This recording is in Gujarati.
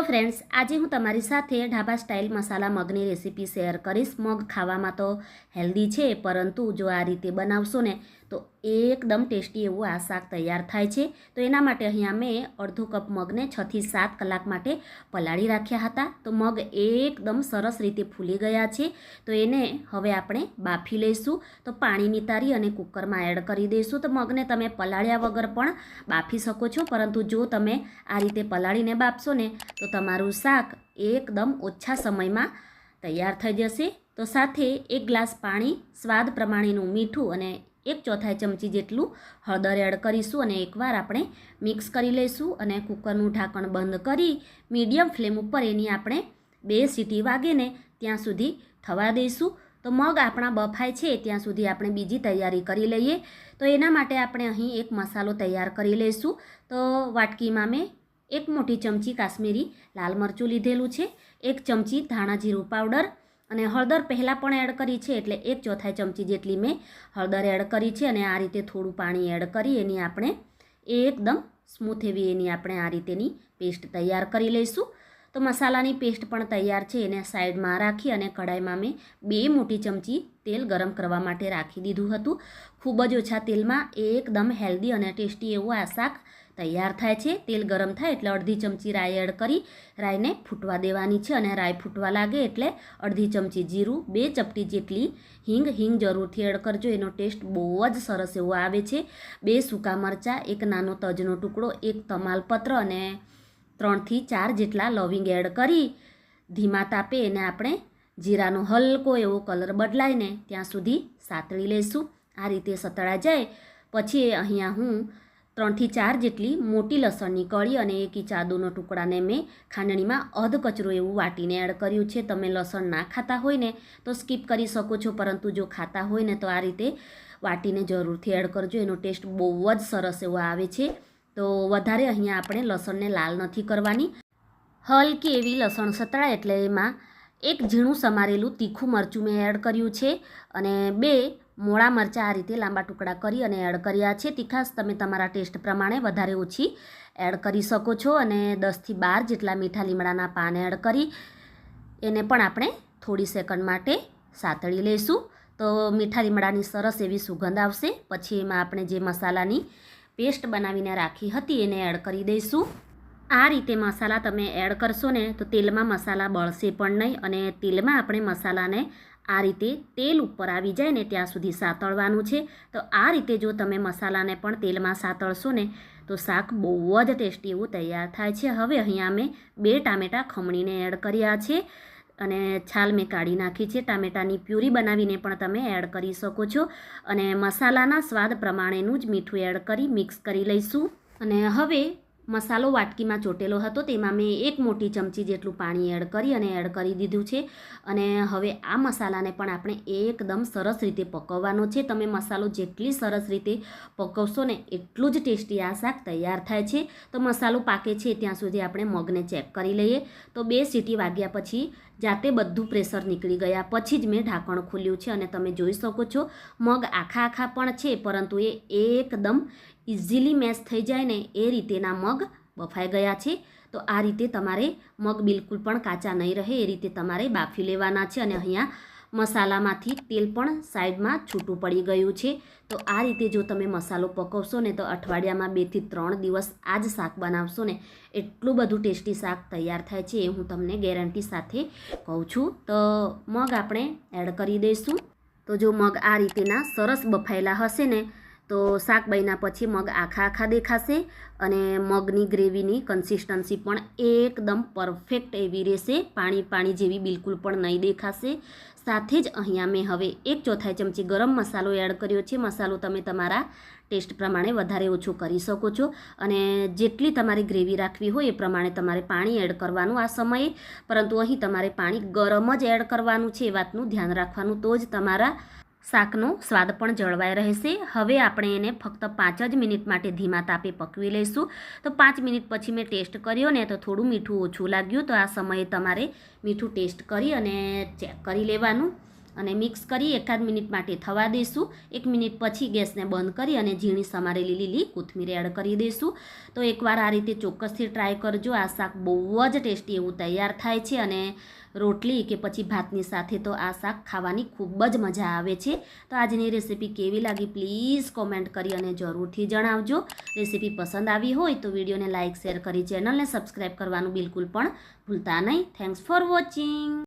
હેલો ફ્રેન્ડ્સ આજે હું તમારી સાથે ઢાબા સ્ટાઇલ મસાલા મગની રેસીપી શેર કરીશ. મગ ખાવામાં તો હેલ્ધી છે, પરંતુ જો આ રીતે બનાવશો ને, તો એકદમ ટેસ્ટી એવું આ શાક તૈયાર થાય છે. તો એના માટે અહીંયા મેં અડધો કપ મગને છથી સાત કલાક માટે પલાળી રાખ્યા હતા. તો મગ એકદમ સરસ રીતે ફૂલી ગયા છે. તો એને હવે આપણે બાફી લઈશું. તો પાણી નિતારી અને કુકરમાં એડ કરી દઈશું. તો મગને તમે પલાળ્યા વગર પણ બાફી શકો છો. પરંતુ જો તમે આ રીતે પલાળીને બાફશો ને, તો તમારું શાક એકદમ ઓછા સમયમાં તૈયાર થઈ જશે. તો સાથે એક ગ્લાસ પાણી સ્વાદ પ્રમાણેનું મીઠું અને એક ચોથાઈ ચમચી જેટલું હળદર એડ કરીશું અને એકવાર આપણે મિક્સ કરી લઈશું અને કુકરનું ઢાંકણ બંધ કરી મીડિયમ ફ્લેમ ઉપર એની આપણે બે સીટી વાગે ને ત્યાં સુધી થવા દઈશું. તો મગ આપણા બફાય છે ત્યાં સુધી આપણે બીજી તૈયારી કરી લઈએ. તો એના માટે આપણે અહીં એક મસાલો તૈયાર કરી લઈશું. તો વાટકીમાં મેં એક મોટી ચમચી કાશ્મીરી લાલ મરચું લીધેલું છે, એક ચમચી ધાણા જીરું પાવડર અને હળદર પહેલાં પણ એડ કરી છે એટલે એક ચોથાઈ ચમચી જેટલી મેં હળદર એડ કરી છે અને આ રીતે થોડું પાણી એડ કરી એની આપણે એકદમ સ્મૂથ એવી એની આપણે આ રીતેની પેસ્ટ તૈયાર કરી લઈશું. તો મસાલાની પેસ્ટ પણ તૈયાર છે, એને સાઈડમાં રાખી અને કઢાઈમાં મેં બે મોટી ચમચી તેલ ગરમ કરવા માટે રાખી દીધું હતું. ખૂબ જ ઓછા તેલમાં એકદમ હેલ્ધી અને ટેસ્ટી એવું આ શાક તૈયાર થાય છે. તેલ ગરમ થાય એટલે અડધી ચમચી રાઈ એડ કરી રાઈને ફૂટવા દેવાની છે અને રાઈ ફૂટવા લાગે એટલે અડધી ચમચી જીરું, બે ચપટી જેટલી હિંગ હિંગ જરૂરથી એડ કરજો. એનો ટેસ્ટ બહુ જ સરસ એવો આવે છે. બે સૂકા મરચાં, એક નાનો તજનો ટુકડો, એક તમાલપત્ર અને ત્રણથી ચાર જેટલા લવિંગ એડ કરી ધીમા તાપે એને આપણે જીરાનો હલકો એવો કલર બદલાઈને ત્યાં સુધી સાતળી લઈશું આ રીતે સતળા જાય. પછી અહીંયા હું ત્રણથી ચાર જેટલી મોટી લસણની કળી અને એક ઇંચ આદુનો ટુકડાને મેં ખાંડણીમાં અધ કચરો એવું વાટીને એડ કર્યું છે. તમે લસણ ના ખાતા હોય ને તો સ્કીપ કરી શકો છો, પરંતુ જો ખાતા હોય ને તો આ રીતે વાટીને જરૂરથી એડ કરજો. એનો ટેસ્ટ બહુ જ સરસ એવો આવે છે. તો વધારે અહીંયા આપણે લસણને લાલ નથી કરવાની. હલકી એવી લસણ સતળાય એટલે એમાં એક ઝીણું સમારેલું તીખું મરચું મેં એડ કર્યું છે અને બે મોળા મરચાં આ રીતે લાંબા ટુકડા કરી અને એડ કર્યા છે. તીખાશ, તમે તમારા ટેસ્ટ પ્રમાણે વધારે ઓછી એડ કરી શકો છો અને દસથી બાર જેટલા મીઠા લીમડાના પાન એડ કરી એને પણ આપણે થોડી સેકન્ડ માટે સાતળી લઈશું તો મીઠા લીમડાની સરસ એવી સુગંધ આવશે. પછી એમાં આપણે જે મસાલાની પેસ્ટ બનાવીને રાખી હતી એને એડ કરી દઈશું. આ રીતે મસાલા તમે એડ કરશો ને તો તેલમાં મસાલા બળશે પણ નહીં અને તેલમાં આપણે મસાલાને આ રીતે તેલ ઉપર આવી જાય ને ત્યાં સુધી સાતળવાનું છે. તો આ રીતે જો તમે મસાલાને પણ તેલમાં સાતળશો ને, તો શાક બહુ જ ટેસ્ટી એવું તૈયાર થાય છે. હવે અહીંયા મેં બે ટામેટાં ખમણીને એડ કર્યા છે અને છાલ મેં કાઢી નાખી છે. ટામેટાની પ્યુરી બનાવીને પણ તમે એડ કરી શકો છો અને મસાલાના સ્વાદ પ્રમાણેનું જ મીઠું એડ કરી મિક્સ કરી લઈશું. અને હવે મસાલો વાટકીમાં ચોટેલો હતો. તેમાં મેં એક મોટી ચમચી જેટલું પાણી એડ કરી અને એડ કરી દીધું છે. અને હવે આ મસાલાને પણ આપણે એકદમ સરસ રીતે પકવવાનો છે. તમે મસાલો જેટલી સરસ રીતે પકવશો ને એટલું જ ટેસ્ટી આ શાક તૈયાર થાય છે. તો મસાલો પાકે છે ત્યાં સુધી આપણે મગને ચેક કરી લઈએ. તો બે સીટી વાગ્યા પછી જાતે બધું પ્રેશર નીકળી ગયા પછી જ મેં ઢાંકણ ખોલ્યું છે અને તમે જોઈ શકો છો. મગ આખા આખા પણ છે, પરંતુ એ એકદમ ઇઝીલી મેશ થઈ જાય ને એ રીતેના મગ બફાઈ ગયા છે. તો આ રીતે તમારે મગ બિલકુલ પણ કાચા નહીં રહે, એ રીતે તમારે બાફી લેવાના છે અને અહીંયા મસાલામાંથી તેલ પણ સાઈડમાં છૂટું પડી ગયું છે. તો આ રીતે જો તમે મસાલો પકવશો ને તો અઠવાડિયામાં બેથી ત્રણ દિવસ આ જ શાક બનાવશો ને એટલું બધું ટેસ્ટી શાક તૈયાર થાય છે એ હું તમને ગેરંટી સાથે કહું છું. તો મગ આપણે એડ કરી દઈશું. તો જો મગ આ રીતેના સરસ બફાયેલા હશે ને તો શાક બન્યા પછી મગ આખા આખા દેખાશે અને મગની ગ્રેવીની કન્સિસ્ટન્સી પણ એકદમ પરફેક્ટ એવી રહેશે. પાણી પાણી જેવી બિલકુલ પણ નહીં દેખાશે. સાથે જ અહીંયા મેં હવે એક ચોથાઈ ચમચી ગરમ મસાલો એડ કર્યો છે. મસાલો તમે તમારા ટેસ્ટ પ્રમાણે વધારે ઓછું કરી શકો છો અને જેટલી તમારી ગ્રેવી રાખવી હોય એ પ્રમાણે તમારે પાણી એડ કરવાનું આ સમયે. પરંતુ અહીં તમારે પાણી ગરમ જ એડ કરવાનું છે એ વાતનું ધ્યાન રાખવાનું. તો જ તમારા શાકનો સ્વાદ પણ જળવાઈ રહેશે. હવે આપણે એને ફક્ત પાંચ જ મિનિટ માટે ધીમા તાપે પકવી લઈશું. તો પાંચ મિનિટ પછી મેં ટેસ્ટ કર્યો ને તો થોડું મીઠું ઓછું લાગ્યું. તો આ સમયે તમારે મીઠું ટેસ્ટ કરી અને ચેક કરી લેવાનું. અને મિક્સ કરી એકાદ મિનિટ માટે થવા દઈશું એક મિનિટ પછી ગેસને બંધ કરી અને ઝીણી સમારેલી લીલી કોથમીર એડ કરી દઈશું તો એકવાર આ રીતે ચોક્કસથી ટ્રાય કરજો. આ શાક બહુ જ ટેસ્ટી એવું તૈયાર થાય છે અને રોટલી કે પછી ભાતની સાથે તો આ શાક ખાવાની ખૂબ જ મજા આવે છે. તો આજની રેસીપી કેવી લાગી પ્લીઝ કોમેન્ટ કરી અને જરૂરથી જણાવજો. રેસીપી પસંદ આવી હોય તો વિડીયોને લાઇક શેર કરી, ચેનલને સબસ્ક્રાઈબ કરવાનું બિલકુલ પણ ભૂલતા નહીં. Thanks for watching